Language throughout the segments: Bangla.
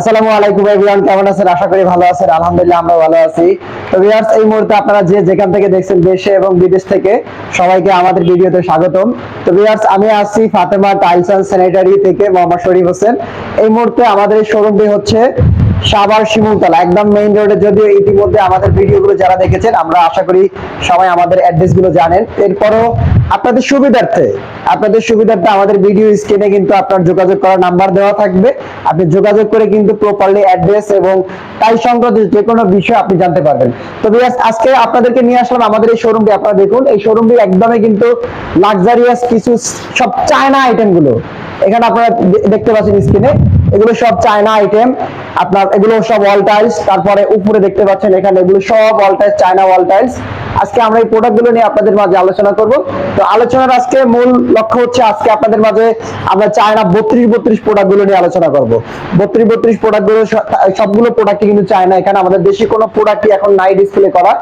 আসসালামু আলাইকুম এভরিওয়ান কেমন আছেন? আশা করি ভালো আছেন, আলহামদুলিল্লাহ আমরা ভালো আছি। তো ভিউয়ার্স এই মুহূর্তে আপনারা যে যেখান থেকে দেখছেন দেশে এবং বিদেশ থেকে, সবাইকে আমাদের ভিডিওতে স্বাগতম। তো ভিউয়ার্স আমি আসছি ফাতেমা টাইলস অ্যান্ড স্যানিটারি থেকে মোহাম্মদ শরীফ হোসেন। এই মুহূর্তে আমাদের শোরুমটি হচ্ছে সাভার শিমুলতলা, একদম মেইন রোডে যদিও ইতিমধ্যে আমাদের ভিডিওগুলো যারা দেখেছেন, আমরা আশা করি সবাই আমাদের অ্যাড্রেসগুলো জানেন। এরপরও আপনাদের সুবিধার্থে আপনাদের সুবিধার্থে আমাদের ভিডিও স্ক্রিনে কিন্তু আপনার যোগাযোগ করার নাম্বার দেওয়া থাকবে। আপনি যোগাযোগ করে কিন্তু প্রপারলি অ্যাড্রেস এবং তাই সংক্রান্ত যে কোনো বিষয় আপনি জানতে পারবেন। তো ভিউয়ার্স আজকে আপনাদেরকে নিয়ে আসলাম আমাদের এই শোরুমটি আপনারা দেখুন, এই শোরুমটি একদমই কিন্তু লাক্সারিয়াস কিছু সব চায়না আইটেমগুলো। এখানে আপনারা দেখতে পাচ্ছেন স্ক্রিনে এগুলো সব চায়না আইটেম আপনার এগুলো সব ওয়াল টাইলস তারপরে উপরে দেখতে পাচ্ছেন এখানে এগুলো সব wall tiles China wall tiles আজকে আমরা এই প্রোডাক্টগুলো নিয়ে আপনাদের মাঝে আলোচনা করব। তো আলোচনার আজকে মূল লক্ষ্য হচ্ছে আজকে আপনাদের মাঝে আমরা চায়না বত্রিশ বত্রিশ প্রোডাক্টগুলো নিয়ে আলোচনা করব। বত্রিশ বত্রিশ প্রোডাক্টগুলো স- সবগুলো প্রোডাক্ট কিন্তু চায়না এখানে আমাদের দেশি কোনো প্রোডাক্টই এখন নাই ডিসপ্লে করা।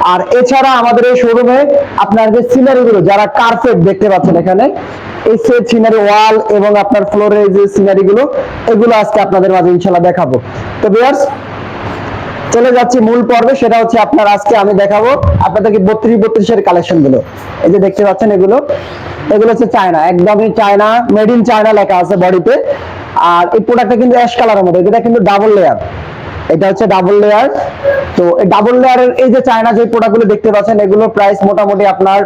আর এছাড়া আমাদের এই শোরুমে আপনার যে সিনারি গুলো, যারা কার্পেট দেখতে পাচ্ছেন এখানে এই সেট সিনারি ওয়াল এবং আপনার যে সিনারি গুলো, এগুলো আজকে আপনাদের মাঝে ইনশাল্লাহ দেখাবো। তো ভিউয়ার্স চলে যাচ্ছি মূল পর্বে, সেটা হচ্ছে আপনার আজকে আমি দেখাবো আপনাদেরকে বত্রিশ বত্রিশের কালেকশনগুলো। এই যে দেখতে পাচ্ছেন এগুলো। এগুলো হচ্ছে চায়না, একদমই চায়না মেড ইন চায়না লেখা আছে বডিতে আর এই প্রোডাক্টটা কিন্তু অ্যাশ কালারের মধ্যে, এটা কিন্তু ডাবল লেয়ার এটা হচ্ছে ডাবল লেয়ার তো এই ডাবল লেয়ারের এই যে চায়না যে প্রোডাক্টগুলো দেখতে পাচ্ছেন এগুলো প্রাইস মোটামুটি আপনার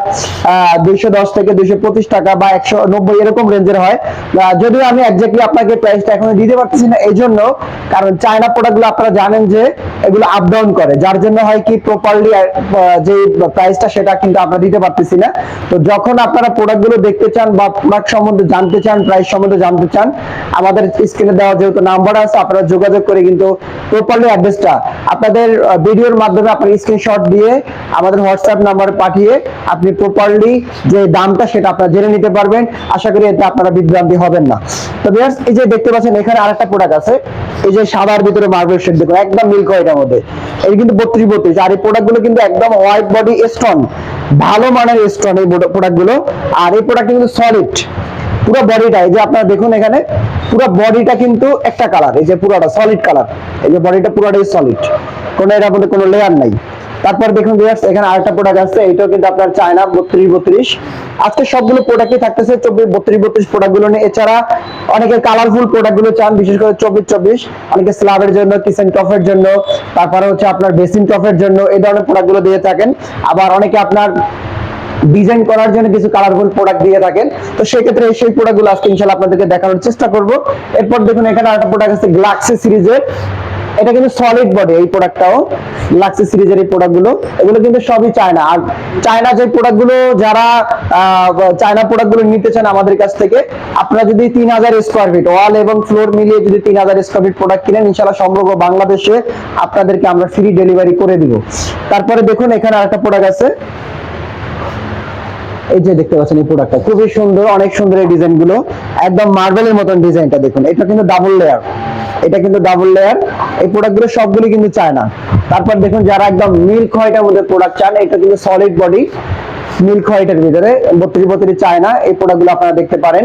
দুইশো দশ থেকে দুইশো পঁচিশ টাকা বা একশো নব্বই এরকম রেঞ্জের হয়। যদিও আমি একজাক্টলি আপনাকে প্রাইসটা এখন দিতে পারতেছি না এই জন্য কারণ চায়না প্রোডাক্টগুলো আপনারা জানেন যে এগুলো আপ ডাউন করে। যার জন্য হয় কি প্রপারলি যে প্রাইসটা সেটা কিন্তু আমরা দিতে পারতেছি না। তো যখন আপনারা প্রোডাক্টগুলো দেখতে চান বা প্রোডাক্ট সম্বন্ধে জানতে চান প্রাইস সম্বন্ধে জানতে চান, আমাদের স্ক্রিনে দেওয়া যেহেতু নাম্বার আছে, আপনারা যোগাযোগ করে কিন্তু প্রপারলি অ্যাড্রেসটা আপনাদের ভিডিওর মাধ্যমে আপনার স্ক্রিনশট দিয়ে আমাদের হোয়াটসঅ্যাপ নাম্বারে পাঠিয়ে আপনি প্রপারলি যে দামটা সেটা আপনারা জেনে নিতে পারবেন। আশা করি এতে আপনারা বিভ্রান্তি হবেন না। তো ভিউয়ার্স এই যে দেখতে পাচ্ছেন, এখানে আরেকটা প্রোডাক্ট আছে। এই যে সাদার ভিতরে মার্বেল শেড দেখুন, একদম মিল্ক এটার মধ্যে। এই কিন্তু বত্রিশ বত্রিশ। আর এই প্রোডাক্টগুলো কিন্তু একদম হোয়াইট বডি স্টোন ভালো মানের স্টোন এই প্রোডাক্টগুলো। আর এই প্রোডাক্ট কিন্তু সলিড পুরো বডিটা এই যে আপনারা দেখুন এখানে পুরো বডিটা কিন্তু একটা কালার এই যে পুরোটা সলিড কালার এই যে বডিটা পুরোটাই সলিড কোনো এর মধ্যে কোনো লেয়ার নাই। তারপর দেখুন এখানে আরেকটা প্রোডাক্ট আছে, এটাও কিন্তু আপনার চায়না বত্রিশ বত্রিশ। আজকে সবগুলো প্রোডাক্টই থাকতেছে চব্বিশ বত্রিশ বত্রিশ প্রোডাক্টগুলো নিয়ে। এছাড়া অনেকে কালারফুল প্রোডাক্টগুলো চান, বিশেষ করে চব্বিশ চব্বিশ। অনেকে স্ল্যাবের জন্য কিচেন টফের জন্য, তারপরে হচ্ছে আপনার বেসিন টফের জন্য, এই ধরনের প্রোডাক্টগুলো দিয়ে থাকেন। আবার অনেকে আপনার ডিজাইন করার জন্য কিছু কালারফুল প্রোডাক্ট দিয়ে থাকেন। তো সেই ক্ষেত্রে সেই প্রোডাক্টগুলো আজকে ইনশাল্লাহ আপনাদেরকে দেখানোর চেষ্টা করব। এরপর দেখুন, এখানে আরেকটা প্রোডাক্ট আছে গ্লাক্সি সিরিজের এটা কিন্তু সলিড বডি এই প্রোডাক্টটাও গ্লাক্সি সিরিজের এই প্রোডাক্টগুলো। এগুলো কিন্তু সবই চায়না আর চায়না যে প্রোডাক্টগুলো যারা চায়না প্রোডাক্টগুলো নিতে চান আমাদের কাছ থেকে, আপনারা যদি তিন হাজার স্কোয়ার ফিট ওয়াল এবং ফ্লোর মিলিয়ে যদি তিন হাজার স্কোয়ার ফিট প্রোডাক্ট কিনেন ইনশাল্লাহ সমগ্র বাংলাদেশে আপনাদেরকে আমরা ফ্রি ডেলিভারি করে দিব। তারপরে দেখুন, এখানে আরেকটা প্রোডাক্ট আছে এই যে দেখতে পাচ্ছেন এই প্রোডাক্টটা খুবই সুন্দর, অনেক সুন্দর এই ডিজাইনগুলো। একদম মার্বেলের মতন ডিজাইনটা দেখুন, এটা কিন্তু ডাবল লেয়ার এটা কিন্তু ডাবল লেয়ার এই প্রোডাক্টগুলো সবগুলি কিন্তু চায় না তারপর দেখুন, যারা একদম মিল্ক হোয়াইটের মধ্যে প্রোডাক্ট চান, এটা কিন্তু সলিড বডি মিল্ক হোয়াইটের ভিতরে, বত্রিশ বত্রিশ চায়না, এই প্রোডাক্টগুলো আপনারা দেখতে পারেন।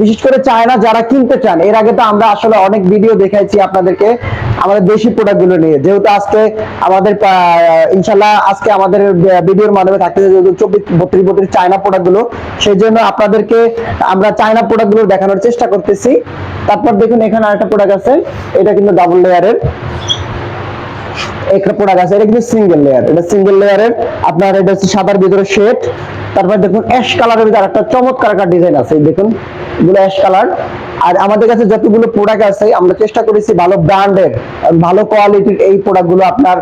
বিশেষ করে চায়না যারা কিনতে চান, এর আগে তো আমরা আসলে অনেক ভিডিও দেখাইছি আপনাদেরকে, আমাদের দেশি প্রোডাক্টগুলো নিয়ে। যেহেতু আজকে আমাদের ইনশাল্লাহ আজকে আমাদের ভিডিওর মাধ্যমে থাকতেছে যেহেতু চব্বিশ বত্রিশ বত্রিশ চায়না প্রোডাক্টগুলো, সেই জন্য আপনাদেরকে আমরা চায়না প্রোডাক্টগুলো দেখানোর চেষ্টা করতেছি। তারপর দেখুন এখানে আরেকটা প্রোডাক্ট আছে, এটা কিন্তু ডাবল লেয়ারের একটা প্রোডাক্ট আছে, এটা কিন্তু সিঙ্গেল লেয়ার এটা সিঙ্গেল লেয়ারের আপনার এটা হচ্ছে সাদার ভিতরে শেড তারপর দেখুন অ্যাশ কালারের ভিতরে একটা চমৎকার একটা ডিজাইন আছে, দেখুন, এগুলো অ্যাশ কালার আর আমাদের কাছে যতগুলো প্রোডাক্ট আছে, আমরা চেষ্টা করেছি ভালো ব্র্যান্ডের ভালো কোয়ালিটির এই প্রোডাক্টগুলো আপনার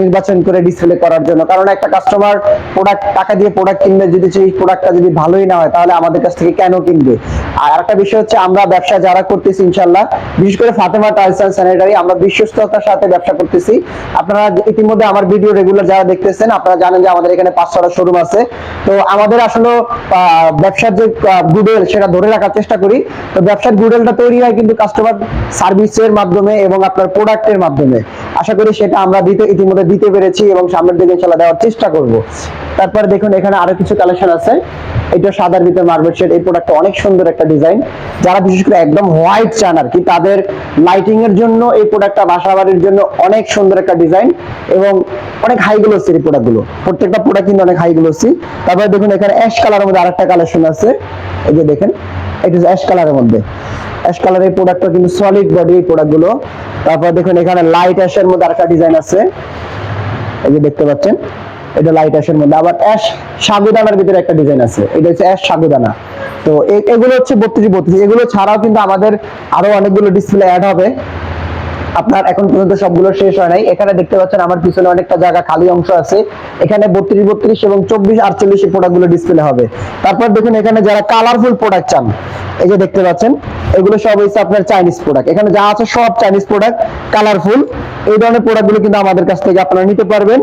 নির্বাচন করে ডিসপ্লে করার জন্য। কারণ একটা কাস্টমার প্রোডাক্ট টাকা দিয়ে প্রোডাক্ট কিনবে, যদি সেই প্রোডাক্টটা যদি ভালোই না হয়, তাহলে আমাদের কাছ থেকে কেন কিনবে? আর একটা বিষয় হচ্ছে, আমরা ব্যবসা যারা করতেছি ইনশাল্লাহ বিশেষ করে ফাতেমা টাইলস অ্যান্ড স্যানিটারি আমরা বিশ্বস্ততার সাথে ব্যবসা করতেছি। আপনারা ইতিমধ্যে আমার ভিডিও রেগুলার যারা দেখতেছেন, আপনারা জানেন যে আমাদের এখানে পাঁচ ছটা শোরুম আছে। তো আমাদের আসলে ব্যবসার যে গুডেল, সেটা ধরে রাখার চেষ্টা করি। তো ব্যবসার গুডেলটা তৈরি হয় কিন্তু কাস্টমার সার্ভিসের মাধ্যমে এবং আপনার প্রোডাক্টের মাধ্যমে। আশা করি সেটা আমরা দিতে, ইতিমধ্যে দিতে পেরেছি এবং সামনের দিকে ইনশাল্লাহ দেওয়ার চেষ্টা করব। তারপরে দেখুন, এখানে আরও কিছু কালেকশন আছে। এটা সাদার ভিতরে মার্বেল শেড এই প্রোডাক্টটা অনেক সুন্দর একটা ডিজাইন যারা বিশেষ করে একদম হোয়াইট চান আর কি, তাদের লাইটিং এর জন্য এই প্রোডাক্টটা বাসা বাড়ির জন্য অনেক সুন্দর একটা ডিজাইন এবং অনেক হাই গ্লোসি এই প্রোডাক্টগুলো প্রত্যেকটা প্রোডাক্ট কিন্তু অনেক হাই গ্লোসি তারপরে দেখুন এখানে অ্যাশ কালারের মধ্যে আরেকটা কালেকশন আছে। এই যে দেখেন, এটা অ্যাশ কালারের মধ্যে। অ্যাশ কালারের প্রোডাক্টটা কিন্তু সলিড বডি এই প্রোডাক্টগুলো তারপর দেখুন এখানে লাইট অ্যাশের মধ্যে আরেকটা ডিজাইন আছে। এই যে দেখতে পাচ্ছেন, এটা লাইট অ্যাশের মধ্যে। আবার অ্যাশ সাগুদানার ভিতরে একটা ডিজাইন আছে। এটা হচ্ছে অ্যাশ সাগুদানা তো এগুলো হচ্ছে বত্রিশ বত্রিশ। এগুলো ছাড়াও কিন্তু আমাদের আরও অনেকগুলো ডিসপ্লে অ্যাড হবে। আপনার এখন পর্যন্ত সবগুলো শেষ হয় নাই। এখানে দেখতে পাচ্ছেন আমার পিছনে অনেকটা জায়গা খালি অংশ আছে। এখানে বত্রিশ বত্রিশ এবং চব্বিশ, আটচল্লিশ প্রোডাক্টগুলো ডিসপ্লে হবে। তারপর দেখুন, এখানে যারা কালারফুল প্রোডাক্ট চান, এই যে দেখতে পাচ্ছেন, এগুলো সব হচ্ছে আপনার চাইনিজ প্রোডাক্ট এখানে যা আছে সব চাইনিজ প্রোডাক্ট কালারফুল এই ধরনের প্রোডাক্টগুলো কিন্তু আমাদের কাছ থেকে আপনারা নিতে পারবেন।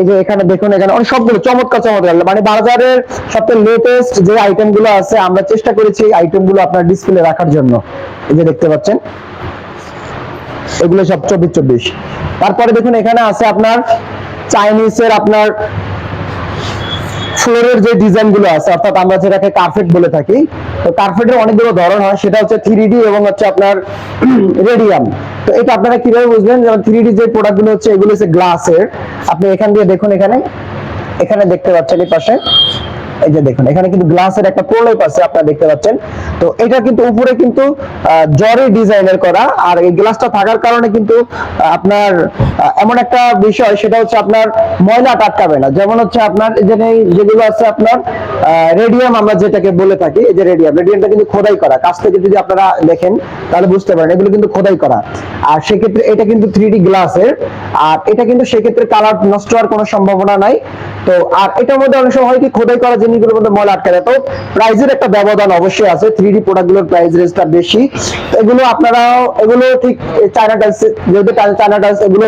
এই যে এখানে দেখুন, এখানে অনেক সবগুলো চমৎকার চমৎকার। মানে বাজারের সবচেয়ে লেটেস্ট যে আইটেমগুলো আছে, আমরা চেষ্টা করেছি এই আইটেমগুলো আপনার ডিসপ্লে রাখার জন্য। এই যে দেখতে পাচ্ছেন এগুলো সব চব্বিশ চব্বিশ। তারপরে দেখুন, এখানে আছে আপনার চাইনিজের আপনার ফ্লোরের যে ডিজাইনগুলো আছে, অর্থাৎ আমরা যেটাকে কার্পেট বলে থাকি, তো কার্পেটের অনেকগুলো ধরন হয়, সেটা হচ্ছে থ্রি এবং হচ্ছে আপনার রেডিয়াম তো এটা আপনারা কীভাবে বুঝবেন যেমন থ্রি যে প্রোডাক্টগুলো হচ্ছে, এগুলো হচ্ছে গ্লাসের আপনি এখান দিয়ে দেখুন এখানে এখানে দেখতে পাচ্ছেন এই পাশে। এই যে দেখুন, এখানে কিন্তু গ্লাসের একটা প্রলেপ আছে, আপনারা দেখতে পাচ্ছেন। তো এটা কিন্তু উপরে কিন্তু জরি ডিজাইনের করা, আর এই গ্লাসটা থাকার কারণে কিন্তু আপনার এমন একটা বিষয়, সেটা হচ্ছে আপনার ময়লা আটকাবে না। যেমন হচ্ছে আপনার, এই যেগুলো আছে আপনার রেডিয়াম আমরা যেটাকে বলে থাকি, এই যে রেডিয়াম, রেডিয়ামটা কিন্তু খোদাই করা। কাছ থেকে যদি আপনারা দেখেন, তাহলে বুঝতে পারেন, এগুলো কিন্তু খোদাই করা। আর সেক্ষেত্রে এটা কিন্তু থ্রি গ্লাসের, আর এটা কিন্তু সেক্ষেত্রে কালার নষ্ট হওয়ার কোনো সম্ভাবনা নাই। তো, আর এটার মধ্যে অনেক সময় হয় কি, খোদাই করা মধ্যে আটকে যায় তো প্রাইজের একটা ব্যবধান অবশ্যই আছে। থ্রি ডি প্রোডাক্টগুলোর প্রাইস রেঞ্জটা বেশি। এগুলো এগুলো ঠিক চায়না যেহেতু চায়না এগুলো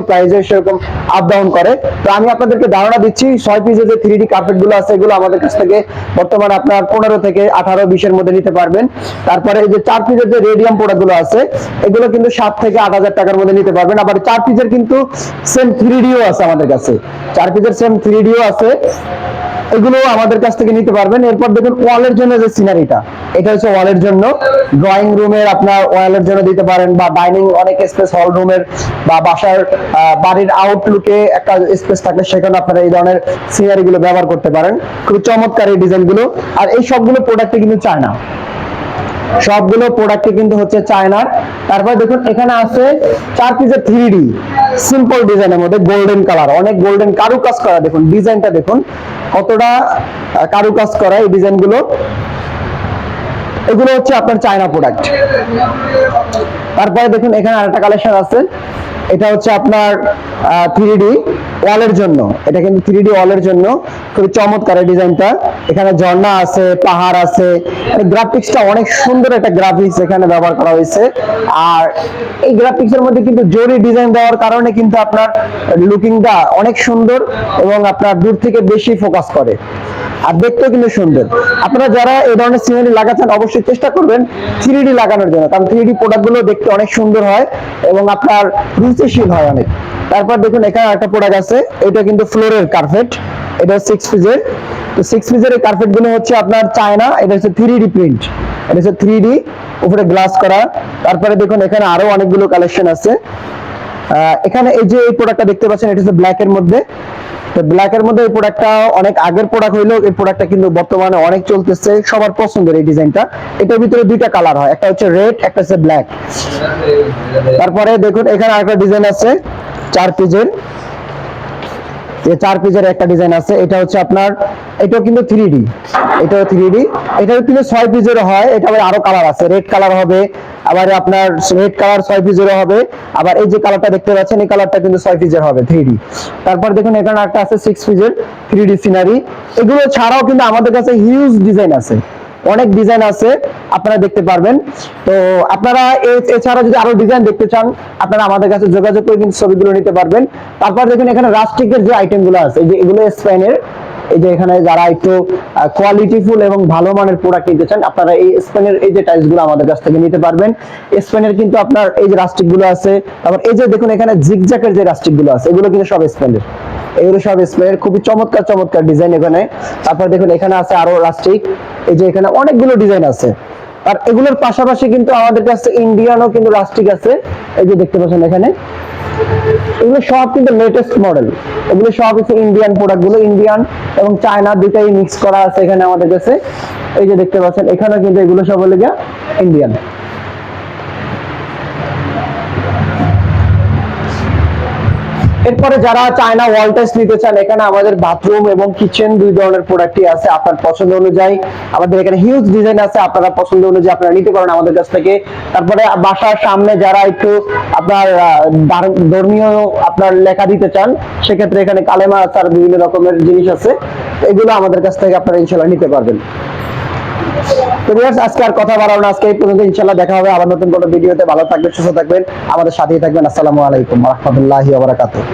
সেরকম আপ ডাউন করে। তো আমি আপনাদেরকে ধারণা দিচ্ছি, ছয় পিসের যে থ্রি ডি কার্পেটগুলো আছে, এগুলো আমাদের কাছ থেকে বর্তমানে আপনার পনেরো থেকে আঠারো, বিশের মধ্যে নিতে পারবেন। তারপরে এই যে চার পিসের যে রেডিয়াম প্রোডাক্টগুলো আছে, এগুলো কিন্তু সাত থেকে আট হাজার টাকার মধ্যে নিতে পারবেন। আবার চার পিসের কিন্তু সেম থ্রি ডিও আছে আমাদের কাছে। চার পিসের সেম থ্রি ডিও আছে। এগুলো আমাদের কাছ থেকে নিতে পারবেন। এরপর দেখুন ওয়ালের জন্য যে সিনারিটা এটা হচ্ছে ওয়ালের জন্য। ড্রয়িং রুমের আপনার ওয়ালের জন্য দিতে পারেন বা ডাইনিং অনেক স্পেস হল রুমের বা বাসার বাড়ির আউটলুকে একটা স্পেস থাকলে সেখানে আপনারা এই ধরনের সিনারি গুলো ব্যবহার করতে পারেন। খুব চমৎকার এই ডিজাইনগুলো আর এই সবগুলো প্রোডাক্টে কিন্তু চায় না সবগুলো প্রোডাক্টই কিন্তু হচ্ছে চায়নার। তারপর দেখুন, এখানে আছে চার পিসের থ্রি সিম্পল ডিজাইনের মধ্যে গোল্ডেন কালার অনেক গোল্ডেন কারুকাজ করা। দেখুন ডিজাইনটা দেখুন, কতটা কারু কাজ করা এই ডিজাইনগুলো এগুলো হচ্ছে আপনার চায়না প্রোডাক্ট তারপরে দেখুন, এখানে আরেকটা কালেকশন আছে। এটা হচ্ছে আপনার থ্রি ডি ওয়ালের জন্য। এটা কিন্তু থ্রি ডি ওয়ালের জন্য। খুবই চমৎকার এই ডিজাইনটা। এখানে ঝর্ণা আছে, পাহাড় আছে। গ্রাফিক্সটা অনেক সুন্দর একটা গ্রাফিক্স এখানে ব্যবহার করা হয়েছে। আর এই গ্রাফিক্সের মধ্যে কিন্তু জরি ডিজাইন দেওয়ার কারণে কিন্তু আপনার লুকিংটা অনেক সুন্দর এবং আপনার দূর থেকে বেশি ফোকাস করে। আর দেখতেও কিন্তু সুন্দর। আপনারা যারা এই ধরনের সিনারি লাগাচ্ছেন, অবশ্যই চেষ্টা করবেন থ্রি ডি লাগানোর জন্য। কারণ থ্রি ডি প্রোডাক্টগুলো দেখতে অনেক সুন্দর হয় এবং আপনার রুচিশীল হয় অনেক। তারপর দেখুন এখানে একটা প্রোডাক্ট আছে, এটা কিন্তু ফ্লোরের কার্পেট এটা সিক্স পিজের তো সিক্স পিজের এই কার্পেটগুলো হচ্ছে আপনার চায়না, এটা হচ্ছে থ্রি ডি প্রিন্ট এটা হচ্ছে থ্রি ডি উপরে গ্লাস করা। তারপরে দেখুন এখানে আরও অনেকগুলো কালেকশন আছে। এখানে এই যে এই প্রোডাক্টটা দেখতে পাচ্ছেন, এটা হচ্ছে ব্ল্যাক এর মধ্যে। তো ব্ল্যাক এর মধ্যে এই প্রোডাক্টটা অনেক আগের প্রোডাক্ট হইল এই প্রোডাক্টটা কিন্তু বর্তমানে অনেক চলতেছে, সবার পছন্দের এই ডিজাইনটা এটার ভিতরে দুইটা কালার হয়, একটা হচ্ছে রেড একটা হচ্ছে ব্ল্যাক তারপরে দেখুন, এখানে আরেকটা ডিজাইন আছে, চার পিজের চার পিজের একটা ডিজাইন আছে, এটা হচ্ছে আপনার, এটাও কিন্তু থ্রি ডি এটাও থ্রি ডি কিন্তু ছয় হয়, এটা আবার আরও কালার আছে রেড কালার হবে, আবার আপনার রেড কালার ছয় পিজের হবে, আবার এই যে কালারটা দেখতে পাচ্ছেন, এই কালারটা কিন্তু ছয় হবে থ্রি ডি তারপর দেখুন, এখানে একটা আছে সিক্স পিজের থ্রি ডি সিনারি এগুলো ছাড়াও কিন্তু আমাদের কাছে হিউজ ডিজাইন আছে। অনেক ডিজাইন আছে, আপনারা দেখতে পারবেন। তো আপনারা এছাড়া যদি আরও ডিজাইন দেখতে চান, আপনারা আমাদের কাছে যোগাযোগ করে কিন্তু ছবিগুলো নিতে পারবেন। তারপর দেখুন, এখানে রাস্টিকের যে আইটেমগুলো আছে, এই যে এগুলো স্পেনের, এই যে এখানে যারা একটু কোয়ালিটিফুল এবং ভালো মানের প্রোডাক্ট নিতে চান, আপনারা এই স্পেনের এই যে টাইলসগুলো আমাদের কাছ থেকে নিতে পারবেন। স্পেনের কিন্তু আপনার এই যে রাস্টিকগুলো আছে, তারপর এই যে দেখুন, এখানে জিগজ্যাকের যে রাস্টিকগুলো আছে, এগুলো কিন্তু সব স্পেনের। এগুলো সব স্প্রে খুবই চমৎকার চমৎকার ডিজাইন এখানে। তারপর দেখুন, এখানে আছে আরও লাস্টিক এই যে এখানে অনেকগুলো ডিজাইন আছে। আর এগুলোর পাশাপাশি কিন্তু আমাদের কাছে ইন্ডিয়ানও কিন্তু লাস্টিক আছে। এই যে দেখতে পাচ্ছেন এখানে। এগুলো সব কিন্তু লেটেস্ট মডেল এগুলো সব হচ্ছে ইন্ডিয়ান প্রোডাক্টগুলো ইন্ডিয়ান এবং চায়না দুটাই মিক্স করা আছে এখানে আমাদের কাছে। এই যে দেখতে পাচ্ছেন এখানে কিন্তু এগুলো সব হলে গিয়া ইন্ডিয়ান এরপরে যারা চায়না ওয়াল টেস্ট নিতে চান, এখানে আমাদের বাথরুম এবং কিচেন দুই ধরনের প্রোডাক্টই আছে আপনার পছন্দ অনুযায়ী। আমাদের এখানে হিউজ ডিজাইন আছে, আপনারা পছন্দ অনুযায়ী আপনারা নিতে পারেন আমাদের কাছ থেকে। তারপরে বাসার সামনে যারা একটু আপনার ধর্মীয় আপনার লেখা দিতে চান, সেক্ষেত্রে এখানে কালেমা আর বিভিন্ন রকমের জিনিস আছে। এগুলো আমাদের কাছ থেকে আপনারা ইনশাল্লাহ নিতে পারবেন। তো আজকে আর কথা বাড়াবো না। আজকে এই পর্যন্ত ইনশাল্লাহ দেখা হবে আবার নতুন কোনো ভিডিওতে। ভালো থাকবেন, সুস্থ থাকবেন। আমাদের সাথেই থাকবেন। আসসালামু আলাইকুম রহমতুল্লাহি ওয়া বারাকাতুহু।